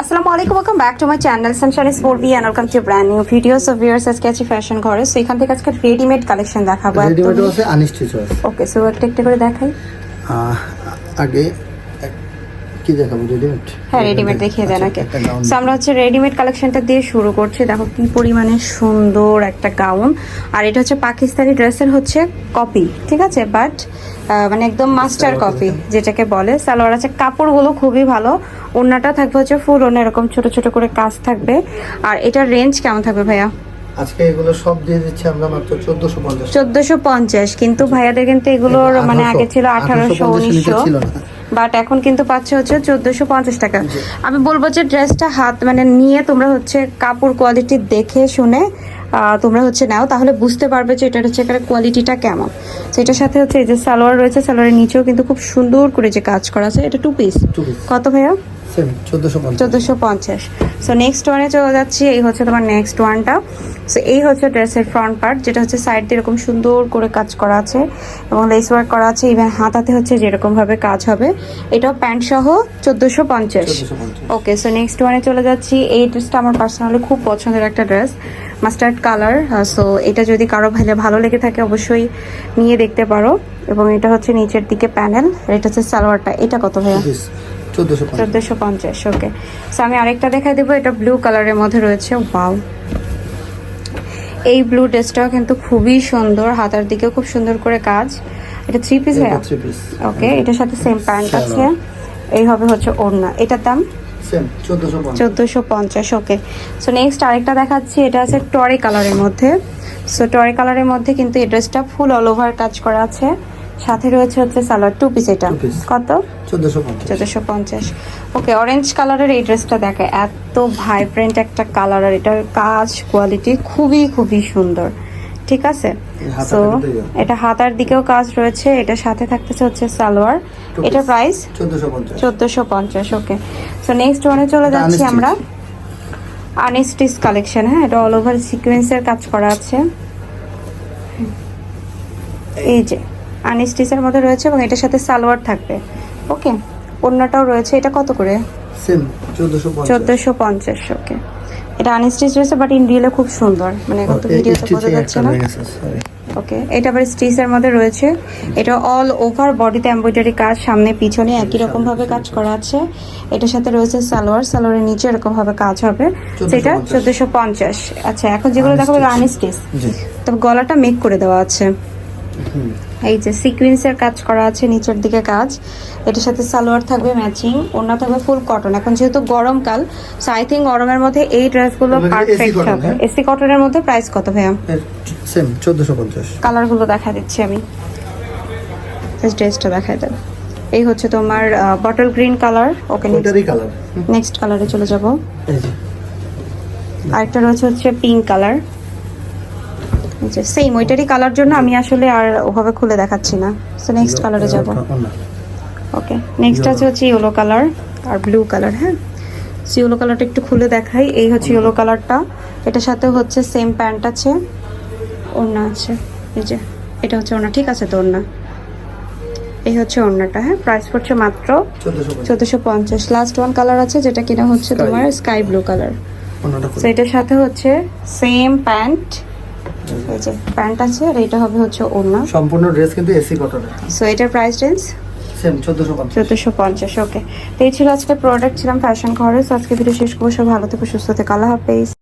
আসসালামু আলাইকুম welcome back to my channel sunshine sport B and welcome to brand new videos of viewers আজকে আছি fashion ঘরে। So এখান থেকে আজকে রেডিমেড কালেকশন দেখাবো রেডিমেড আছে আনস্টিচও আছে ওকে সো একটা একটা করে দেখাই। আগে কি দেখাবো? রেডিমেড হ্যাঁ রেডিমেড দেখিয়ে দেন ওকে সো আমরা হচ্ছে রেডিমেড কালেকশনটা দিয়ে শুরু করছি। দেখো কি পরিমাণে সুন্দর একটা গাউন আর এটা হচ্ছে পাকিস্তানি ড্রেসের হচ্ছে কপি ঠিক আছে? বাট মানে একদম মাস্টার কপি যেটাকে বলে। সালোয়ার আছে কাপড়গুলো খুবই ভালো। ওড়নাটা থাকবে হচ্ছে ফুল ওড়না এরকম ছোট ছোট করে কাজ থাকবে। আর এটার রেঞ্জ কেমন থাকবে ভাইয়া? আজকে এগুলো সব দিয়ে দিচ্ছি আমরা মাত্র চোদ্দশো পঞ্চাশ। চোদ্দশো পঞ্চাশ কিন্তু ভাইয়াদের কিন্তু এগুলোর মানে আগে ছিল আঠারোশো উনিশশো। ছিল না। বাট এখন কিন্তু পাচ্ছে হচ্ছে চোদ্দশো পঞ্চাশ টাকা। আমি বলব যে ড্রেসটা হাত মানে নিয়ে তোমরা হচ্ছে কাপড় কোয়ালিটি দেখে শুনে তোমরা হচ্ছে নাও তাহলে বুঝতে পারবে যে এটার হচ্ছে কোয়ালিটিটা কেমন। তো এটার সাথে হচ্ছে এই যে সালোয়ার রয়েছে সালোয়ারের নিচেও কিন্তু খুব সুন্দর করে যে কাজ করা আছে এটা টু পিস কত ভাইয়া? চোদ্দোশো পঞ্চাশ। সো নেক্সট ওয়ানে চলে যাচ্ছি এই হচ্ছে তোমার নেক্সট ওয়ানটা সো এই হচ্ছে ড্রেসের ফ্রন্ট পার্ট যেটা হচ্ছে সাইড দিয়ে এরকম সুন্দর করে কাজ করা আছে এবং লেস ওয়ার্ক করা আছে ইভেন হাতাতে হচ্ছে যেরকমভাবে কাজ হবে। এটাও প্যান্ট সহ চোদ্দোশো পঞ্চাশ। ওকে সো নেক্সট ওয়ানে চলে যাচ্ছি এই ড্রেসটা আমার পার্সোনালি খুব পছন্দের একটা ড্রেস মাস্টার্ড কালার সো এটা যদি কারও ভালো ভালো লেগে থাকে অবশ্যই নিয়ে দেখতে পারো। এবং এটা হচ্ছে নিচের দিকে প্যানেল এটা হচ্ছে সালোয়ারটা। এটা কত ভাইয়া? চোদ্দশো পঞ্চাশ। ওকে সো আমি আরেকটা দেখাই দেবো এটা ব্লু কালারের মধ্যে রয়েছে ওয়াও এই ব্লু ড্রেসটাও কিন্তু খুবই সুন্দর হাতার দিকেও খুব সুন্দর করে কাজ। এটা থ্রি পিস পিস ওকে এটার সাথে সেম প্যান্ট আছে। এই হবে হচ্ছে ওড়না। এটার দাম? চোদ্দোশো পঞ্চাশ। ওকে সো নেক্সট আরেকটা দেখাচ্ছি এটা আছে টরি কালারের মধ্যে। সো টরি কালারের মধ্যে কিন্তু এই ড্রেসটা ফুল অল ওভার কাজ করা আছে। সাথে রয়েছে হচ্ছে সালোয়ার টু পিস এটা। কত? চোদ্দশো পঞ্চাশ। ওকে অরেঞ্জ কালারের এই ড্রেসটা দেখে এত ভাইব্রেন্ট একটা কালার আর এটার কাজ কোয়ালিটি খুবই খুবই সুন্দর। ঠিক আছে? সো। এটা হাতার দিকেও কাজ রয়েছে এটা সাথে থাকতেছে হচ্ছে সালোয়ার। এটা প্রাইস চোদ্দশো পঞ্চাশ। ওকে সো নেক্সট ওয়ানে চলে যাচ্ছি। আমরা। আনস্টিচ কালেকশন হ্যাঁ এটা অল ওভার সিকোয়েন্সের কাজ করা আছে। এই যে আনস্টিচের মধ্যে রয়েছে এবং এটার সাথে সালোয়ার থাকবে। ওকে অন্যটাও রয়েছে। এটা কত করে? চোদ্দশো পঞ্চাশ। ওকে। এটা আনস্টিচ রয়েছে বাট ইন রিয়েলে খুব সুন্দর। মানে এখন তো ভিডিওতে বোঝা যাচ্ছে না। ওকে এটা আবার স্টিচের মধ্যে রয়েছে। এটা অল ওভার বডিতে এমব্রয়ডারি কাজ সামনে পিছনে একই রকম ভাবে কাজ করা আছে। এটার সাথে রয়েছে সালোয়ার সালোয়ারের নিচে এরকম ভাবে কাজ হবে। সেটা 1450 চোদ্দশো পঞ্চাশ। আচ্ছা এখন যেগুলো দেখাবো আনস্টিচ জি। তবে গলাটা মেক করে দেওয়া আছে। এই যে সিকোয়েন্সের কাজ করা আছে নিচের দিকে কাজ। এটার সাথে সালোয়ার থাকবে ম্যাচিং ওড়না থাকবে ফুল কটন এখন যেহেতু গরমকাল সো আই থিঙ্ক গরমের মধ্যে এই ড্রেসগুলো পারফেক্ট হবে। হ্যাঁ? এসি কটনের মধ্যে প্রাইস কত ভাইয়া? সেম চোদ্দশো পঞ্চাশ। কালারগুলো দেখা দিচ্ছি আমি। জাস্ট ড্রেসটা দেখাই দেন। এই হচ্ছে তোমার bottle green colour okay colour next কালারে চলে যাব। এই যে। আরেকটা রয়েছে হচ্ছে পিঙ্ক কালার যে সেম ওইটারই কালার জন্য আমি আসলে আর ওভাবে খুলে দেখাচ্ছি না। সো নেক্সট কালারে যাব। ওকে নেক্সট আছে হচ্ছে ইয়েলো কালার আর ব্লু কালার হ্যাঁ? সো ইয়েলো কালারটা একটু খুলে দেখাই। এই হচ্ছে ইয়েলো কালারটা এটার সাথে হচ্ছে সেম প্যান্ট আছে। ওড়না আছে। এই যে এটা হচ্ছে ওড়না। ঠিক আছে তো ওড়না? এই হচ্ছে ওড়নাটা হ্যাঁ? প্রাইস পড়ছে মাত্র চোদ্দশো পঞ্চাশ। লাস্ট ওয়ান কালার আছে যেটা কিনা হচ্ছে তোমার স্কাই ব্লু কালার তো এটার সাথে হচ্ছে সেম প্যান্ট এই যে প্যান্ট আছে আর এটা হবে হচ্ছে অন্য সম্পূর্ণ ড্রেস কিন্তু এসি কটনের সো এটার প্রাইস রেঞ্জ চোদ্দোশো পঞ্চাশ। ওকে তো এই ছিল আজকে প্রোডাক্ট ছিলাম ফ্যাশন সো আজকে ভিডিও শেষ করব। সব ভালো থেকে সুস্থ থেকে। আল্লাহ হাফেজ।